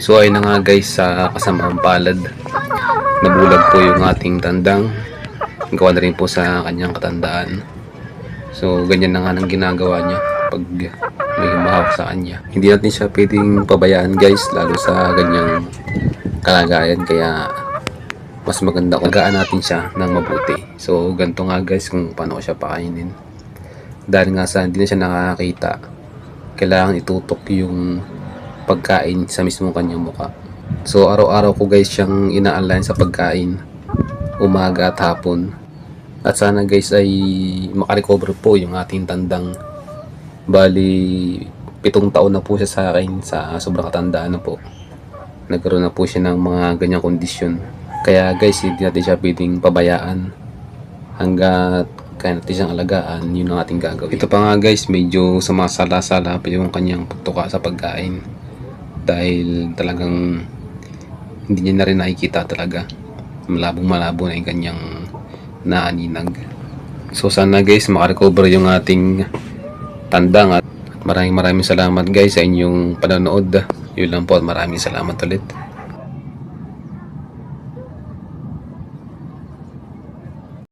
So ayun na nga guys sa kasamaang palad. Nabulag po yung ating tandang. Gawa na rin po sa kanyang katandaan. So ganyan na nga nang ginagawa niya pag may humahawak sa kanya. Hindi natin siya pwedeng pabayaan guys lalo sa ganyang kalagayan kaya mas maganda kung gaan natin siya ng mabuti. So ganito nga guys kung paano siya pakainin. Dahil nga sa hindi na siya nakakita, kailangan itutok yung pagkain sa mismong kanyang muka. So araw-araw ko guys siyang inaalan sa pagkain, umaga at hapon. At sana guys ay makarecover po yung ating tandang. Bali, pitong taon na po siya sa akin sa sobrang katandaan na po. Nagkaroon na po siya ng mga ganyang kondisyon. Kaya guys, hindi natin siya pwedeng pabayaan hanggat kaya natin siyang alagaan, yun ang ating gagawin. Ito pa nga guys, medyo sumasala-sala pa yung kanyang pagtuka sa pagkain. Dahil talagang hindi niya na rin nakikita talaga. Malabong malabo na yung kanyang naaninag. So sana guys, makarecover yung ating tandang at maraming maraming salamat guys sa inyong panonood. Yun lang po at maraming salamat ulit.